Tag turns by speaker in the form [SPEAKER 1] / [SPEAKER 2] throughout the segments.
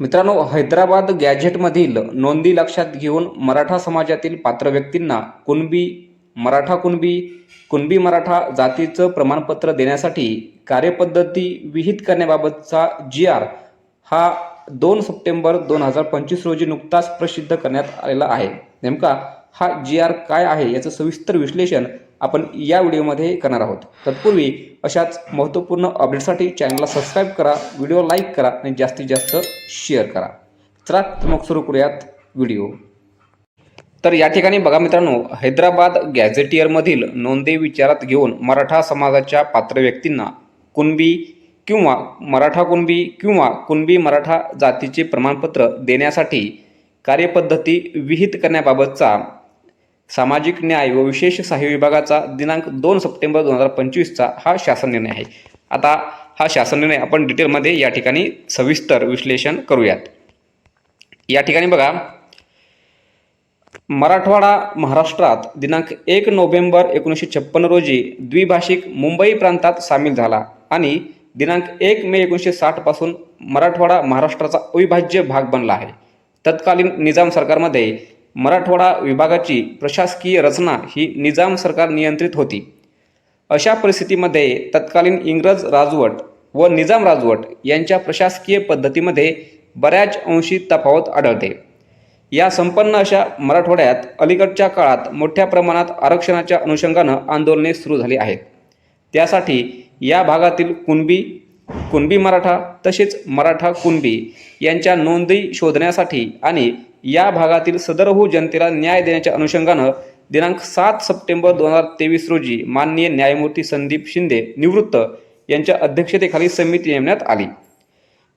[SPEAKER 1] मित्रांनो हैदराबाद गॅझेटमधील नोंदी लक्षात घेऊन मराठा समाजातील पात्र व्यक्तींना कुणबी मराठा कुणबी कुणबी मराठा जातीचं प्रमाणपत्र देण्यासाठी कार्यपद्धती विहित करण्याबाबतचा जी आर हा दोन सप्टेंबर दोन हजार पंचवीस रोजी नुकताच प्रसिद्ध करण्यात आलेला आहे. नेमका हा जी आर काय आहे याचं सविस्तर विश्लेषण आपण या व्हिडिओमध्ये करणार आहोत. तत्पूर्वी अशाच महत्त्वपूर्ण अपडेटसाठी चॅनलला सबस्क्राईब करा व्हिडिओ लाईक करा आणि जास्तीत जास्त शेअर करा. चला तर मग सुरू करूयात व्हिडिओ. तर या ठिकाणी बघा मित्रांनो हैदराबाद गॅझेटियरमधील नोंदी विचारात घेऊन मराठा समाजाच्या पात्र व्यक्तींना कुणबी किंवा मराठा कुणबी किंवा कुणबी मराठा जातीचे प्रमाणपत्र देण्यासाठी कार्यपद्धती विहित करण्याबाबतचा सामाजिक न्याय व विशेष सहाय्य विभागाचा दिनांक दोन सप्टेंबर दोन हजार पंचवीसचा हा शासन निर्णय आहे. आता हा शासन निर्णय आपण डिटेलमध्ये या ठिकाणी सविस्तर विश्लेषण करूयात. या ठिकाणी बघा मराठवाडा महाराष्ट्रात दिनांक एक नोव्हेंबर एकोणीसशे छप्पन्न रोजी द्विभाषिक मुंबई प्रांतात सामील झाला आणि दिनांक एक मे एकोणीसशे साठपासून मराठवाडा महाराष्ट्राचा अविभाज्य भाग बनला आहे. तत्कालीन निजाम सरकारमध्ये मराठवाडा विभागाची प्रशासकीय रचना ही निजाम सरकार नियंत्रित होती. अशा परिस्थितीमध्ये तत्कालीन इंग्रज राजवट व निजाम राजवट यांच्या प्रशासकीय पद्धतीमध्ये बऱ्याच अंशी तफावत आढळते. या संपन्न अशा मराठवाड्यात अलीकडच्या काळात मोठ्या प्रमाणात आरक्षणाच्या अनुषंगानं आंदोलने सुरू झाली आहेत. त्यासाठी या भागातील कुणबी कुणबी मराठा तसेच मराठा कुणबी यांच्या नोंदी शोधण्यासाठी आणि या भागातील सदरहू जनतेला न्याय देण्याच्या अनुषंगानं दिनांक सात सप्टेंबर दोन हजार तेवीस रोजी माननीय न्यायमूर्ती संदीप शिंदे निवृत्त यांच्या अध्यक्षतेखाली समिती नेमण्यात आली.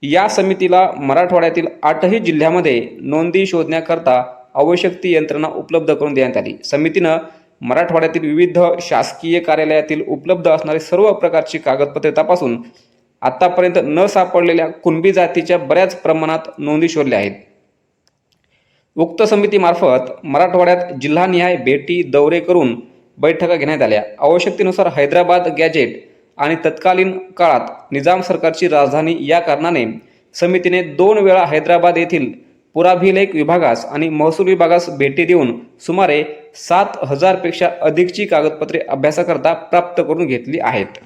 [SPEAKER 1] या समितीला मराठवाड्यातील आठही जिल्ह्यामध्ये नोंदी शोधण्याकरता आवश्यक ती यंत्रणा उपलब्ध करून देण्यात आली. समितीनं मराठवाड्यातील विविध शासकीय कार्यालयातील उपलब्ध असणारी सर्व प्रकारची कागदपत्रे तपासून आतापर्यंत न सापडलेल्या कुणबी जातीच्या बऱ्याच प्रमाणात नोंदी शोधल्या आहेत. उक्त समितीमार्फत मराठवाड्यात जिल्हानिहाय भेटी दौरे करून बैठका घेण्यात आल्या. आवश्यकतेनुसार हैदराबाद गॅजेट आणि तत्कालीन काळात निजाम सरकारची राजधानी या कारणाने समितीने दोन वेळा हैदराबाद येथील पुराभिलेख विभागास आणि महसूल विभागास भेटी देऊन सुमारे सात हजारपेक्षा अधिकची कागदपत्रे अभ्यासाकरता प्राप्त करून घेतली आहेत.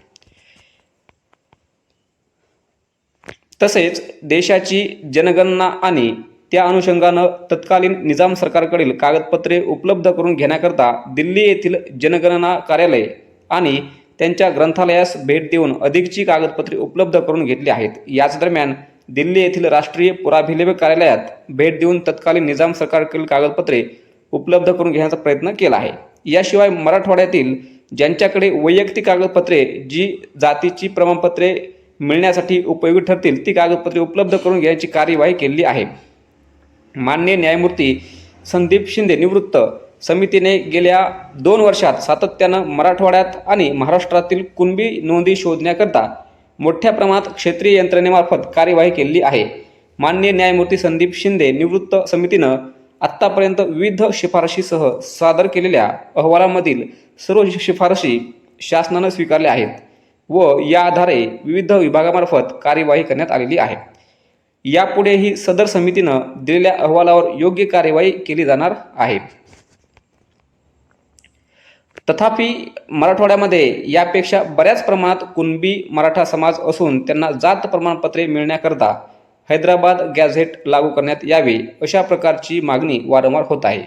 [SPEAKER 1] तसेच देशाची जनगणना आणि त्या अनुषंगानं तत्कालीन निजाम सरकारकडील कागदपत्रे उपलब्ध करून घेण्याकरता दिल्ली येथील जनगणना कार्यालय आणि त्यांच्या ग्रंथालयास भेट देऊन अधिकची कागदपत्रे उपलब्ध करून घेतली आहेत. याच दरम्यान दिल्ली येथील राष्ट्रीय पुराभिलेख कार्यालयात भेट देऊन तत्कालीन निजाम सरकारकडील कागदपत्रे उपलब्ध करून घेण्याचा प्रयत्न केला आहे. याशिवाय मराठवाड्यातील ज्यांच्याकडे वैयक्तिक कागदपत्रे जी जातीची प्रमाणपत्रे मिळण्यासाठी उपयोगी ठरतील ती कागदपत्रे उपलब्ध करून घेण्याची कार्यवाही केली आहे. मान्य न्यायमूर्ती संदीप शिंदे निवृत्त समितीने गेल्या दोन वर्षात सातत्यानं मराठवाड्यात आणि महाराष्ट्रातील कुणबी नोंदी शोधण्याकरता मोठ्या प्रमाणात क्षेत्रीय यंत्रणेमार्फत कार्यवाही केली आहे. मान्य न्यायमूर्ती संदीप शिंदे निवृत्त समितीनं आत्तापर्यंत विविध शिफारशीसह सादर केलेल्या अहवालामधील सर्व शिफारशी शासनानं स्वीकारल्या आहेत व या आधारे विविध विभागामार्फत कार्यवाही करण्यात आलेली आहे. यापुढेही सदर समितीनं दिलेल्या अहवालावर योग्य कार्यवाही केली जाणार आहे. तथापि मराठवाड्यामध्ये यापेक्षा बऱ्याच प्रमाणात कुणबी मराठा समाज असून त्यांना जात प्रमाणपत्रे मिळण्याकरता हैदराबाद गॅझेट लागू करण्यात यावे अशा प्रकारची मागणी वारंवार होत आहे.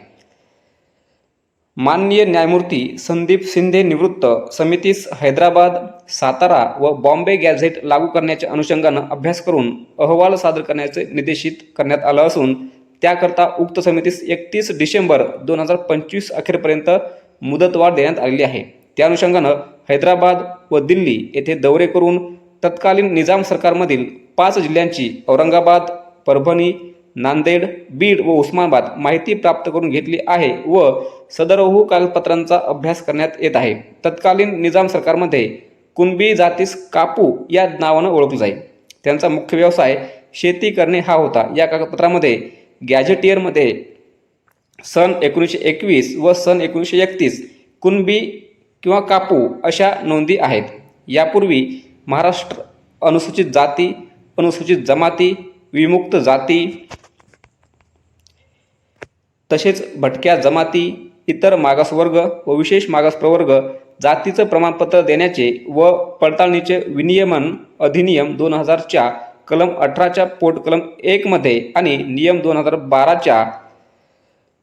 [SPEAKER 1] माननीय न्यायमूर्ती संदीप शिंदे निवृत्त समितीस हैदराबाद सातारा व बॉम्बे गॅझेट लागू करण्याच्या अनुषंगानं अभ्यास करून अहवाल सादर करण्याचे निर्देशित करण्यात आलं असून त्याकरता उक्त समितीस एकतीस डिसेंबर दोन हजार पंचवीस अखेरपर्यंत मुदतवाढ देण्यात आलेली आहे. त्या अनुषंगानं हैदराबाद व दिल्ली येथे दौरे करून तत्कालीन निजाम सरकारमधील पाच जिल्ह्यांची औरंगाबाद परभणी नांदेड बीड व उस्मानाबाद माहिती प्राप्त करून घेतली आहे व सदरहू कागदपत्रांचा अभ्यास करण्यात येत आहे. तत्कालीन निजाम सरकारमध्ये कुणबी जातीस कापू या नावानं ओळखलं जाईल. त्यांचा मुख्य व्यवसाय शेती करणे हा होता. या कागदपत्रामध्ये गॅझेटियरमध्ये सन एकोणीसशे एकवीस व सन एकोणीसशे एकतीस कुणबी किंवा कापू अशा नोंदी आहेत. यापूर्वी महाराष्ट्र अनुसूचित जाती अनुसूचित जमाती विमुक्त जाती तसेच भटक्या जमाती इतर मागासवर्ग व विशेष मागास प्रवर्ग जातीचं प्रमाणपत्र देण्याचे व पडताळणीचे विनियमन अधिनियम दोन हजारच्या कलम अठराच्या पोट कलम एकमध्ये आणि नियम दोन हजार बाराच्या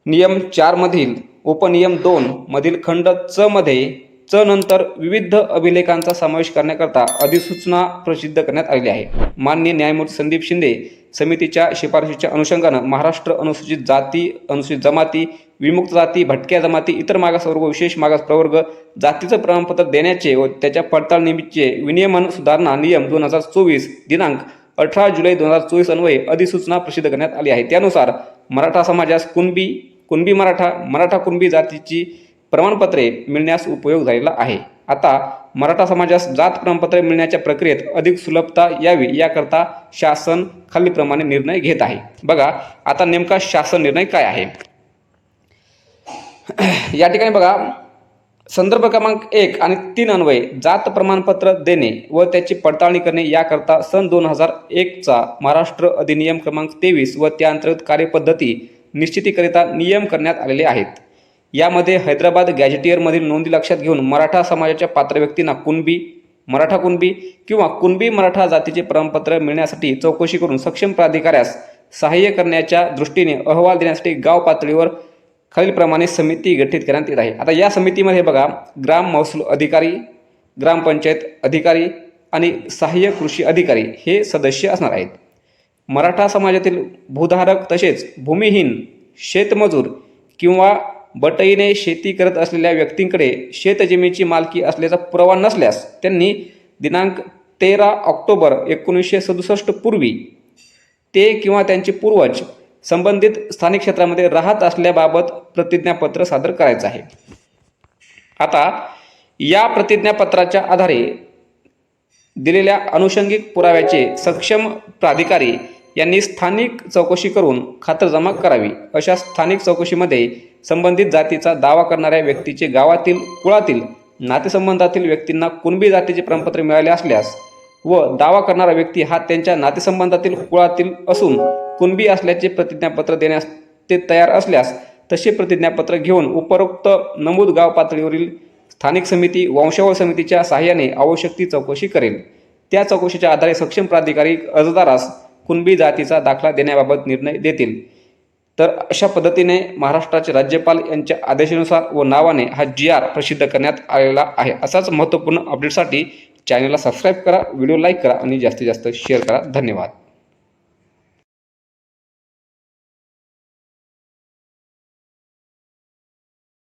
[SPEAKER 1] नियम चारमधील उपनियम दोन मधील खंड च मध्ये च नंतर विविध अभिलेखांचा समावेश करण्याकरता अधिसूचना प्रसिद्ध करण्यात आलेली आहे. मान्य न्यायमूर्ती संदीप शिंदे समितीच्या शिफारशीच्या अनुषंगानं महाराष्ट्र अनुसूचित जाती अनुसूचित जमाती विमुक्त जाती भटक्या जमाती इतर मागासवर्ग विशेष मागास प्रवर्ग जातीचं प्रमाणपत्र देण्याचे व त्याच्या पडताळणीचे विनियमन सुधारणा नियम दोन हजार चोवीस दिनांक अठरा जुलै दोन हजार चोवीस अन्वये अधिसूचना प्रसिद्ध करण्यात आली आहे. त्यानुसार मराठा समाजास कुणबी कुणबी मराठा मराठा कुणबी जातीची प्रमाणपत्रे मिळण्यास उपयोग झालेला आहे. आता मराठा समाजास जात प्रमाणपत्रे मिळण्याच्या प्रक्रियेत अधिक सुलभता यावी याकरता शासन खालीलप्रमाणे निर्णय घेत आहे. बघा आता नेमका शासन निर्णय काय आहे? या ठिकाणी बघा संदर्भ क्रमांक एक आणि तीन अन्वये जात प्रमाणपत्र देणे व त्याची पडताळणी करणे याकरता सन दोन हजार एकचा महाराष्ट्र अधिनियम क्रमांक तेवीस व त्या अंतर्गत कार्यपद्धती निश्चितीकरिता नियम करण्यात आलेले आहेत. यामध्ये हैदराबाद गॅजेटियरमधील नोंदी लक्षात घेऊन मराठा समाजाच्या पात्र व्यक्तींना कुणबी मराठा कुणबी किंवा कुणबी मराठा जातीचे प्रमाणपत्र मिळण्यासाठी चौकशी करून सक्षम प्राधिकाऱ्यास सहाय्य करण्याच्या दृष्टीने अहवाल देण्यासाठी गाव पातळीवर खालीलप्रमाणे समिती गठीत करण्यात येत आहे. आता या समितीमध्ये बघा ग्राम महसूल अधिकारी ग्रामपंचायत अधिकारी आणि सहाय्य कृषी अधिकारी हे सदस्य असणार आहेत. मराठा समाजातील भूधारक तसेच भूमिहीन शेतमजूर किंवा बटईने शेती करत असलेल्या व्यक्तींकडे शेतजमिनीची मालकी असल्याचा पुरावा नसल्यास त्यांनी दिनांक तेरा ऑक्टोबर एकोणीसशे सदुसष्ट पूर्वी ते किंवा त्यांचे पूर्वज संबंधित स्थानिक क्षेत्रामध्ये राहत असल्याबाबत प्रतिज्ञापत्र सादर करायचं आहे. आता या प्रतिज्ञापत्राच्या आधारे दिलेल्या अनुषंगिक पुराव्याचे सक्षम प्राधिकारी यांनी स्थानिक चौकशी करून खातरजमा करावी अशा स्थानिक चौकशीमध्ये संबंधित जातीचा दावा करणाऱ्या व्यक्तीचे गावातील कुळातील नातेसंबंधातील व्यक्तींना कुणबी जातीचे प्रमाणपत्र मिळाले असल्यास व दावा करणारा व्यक्ती हा त्यांच्या नातेसंबंधातील कुळातील असून कुणबी असल्याचे प्रतिज्ञापत्र देण्यास ते तयार असल्यास तसे प्रतिज्ञापत्र घेऊन उपरोक्त नमूद गाव पातळीवरील स्थानिक समिती वंशावळ समितीच्या सहाय्याने आवश्यक ती चौकशी करेल. त्या चौकशीच्या आधारे सक्षम प्राधिकारी अर्जदारास कुणबी जातीचा दाखला देण्याबाबत निर्णय देतील. तर अशा पद्धतीने महाराष्ट्राचे राज्यपाल यांच्या आदेशानुसार व नावाने हा जी आर प्रसिद्ध करण्यात आलेला आहे. असाच महत्त्वपूर्ण अपडेटसाठी चॅनलला सबस्क्राईब करा व्हिडिओ लाईक करा आणि जास्तीत जास्त शेअर करा. धन्यवाद.